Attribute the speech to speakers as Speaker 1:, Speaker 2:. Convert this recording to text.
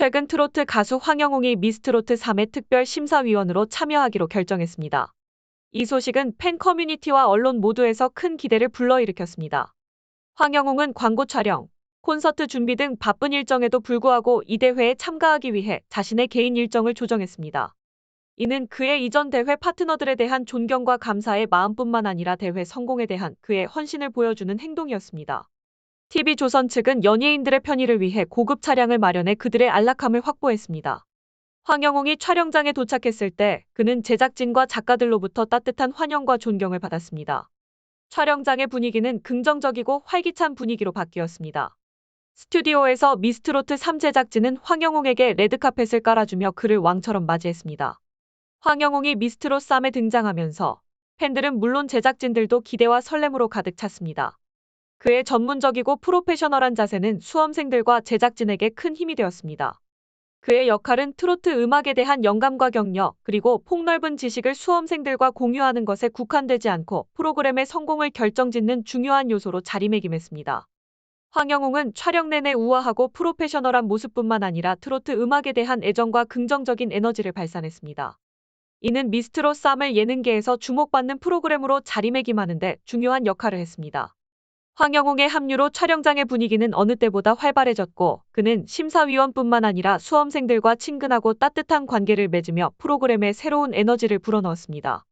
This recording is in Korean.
Speaker 1: 최근 트로트 가수 황영웅이 미스트로트 3회 특별 심사위원으로 참여하기로 결정했습니다. 이 소식은 팬 커뮤니티와 언론 모두에서 큰 기대를 불러일으켰습니다. 황영웅은 광고 촬영, 콘서트 준비 등 바쁜 일정에도 불구하고 이 대회에 참가하기 위해 자신의 개인 일정을 조정했습니다. 이는 그의 이전 대회 파트너들에 대한 존경과 감사의 마음뿐만 아니라 대회 성공에 대한 그의 헌신을 보여주는 행동이었습니다. TV조선 측은 연예인들의 편의를 위해 고급 차량을 마련해 그들의 안락함을 확보했습니다. 황영웅이 촬영장에 도착했을 때 그는 제작진과 작가들로부터 따뜻한 환영과 존경을 받았습니다. 촬영장의 분위기는 긍정적이고 활기찬 분위기로 바뀌었습니다. 스튜디오에서 미스트로트 3 제작진은 황영웅에게 레드카펫을 깔아주며 그를 왕처럼 맞이했습니다. 황영웅이 미스트로 3에 등장하면서 팬들은 물론 제작진들도 기대와 설렘으로 가득 찼습니다. 그의 전문적이고 프로페셔널한 자세는 수험생들과 제작진에게 큰 힘이 되었습니다. 그의 역할은 트로트 음악에 대한 영감과 격려, 그리고 폭넓은 지식을 수험생들과 공유하는 것에 국한되지 않고 프로그램의 성공을 결정짓는 중요한 요소로 자리매김했습니다. 황영웅은 촬영 내내 우아하고 프로페셔널한 모습뿐만 아니라 트로트 음악에 대한 애정과 긍정적인 에너지를 발산했습니다. 이는 미스트로 쌈을 예능계에서 주목받는 프로그램으로 자리매김하는데 중요한 역할을 했습니다. 황영웅의 합류로 촬영장의 분위기는 어느 때보다 활발해졌고 그는 심사위원뿐만 아니라 수험생들과 친근하고 따뜻한 관계를 맺으며 프로그램에 새로운 에너지를 불어넣었습니다.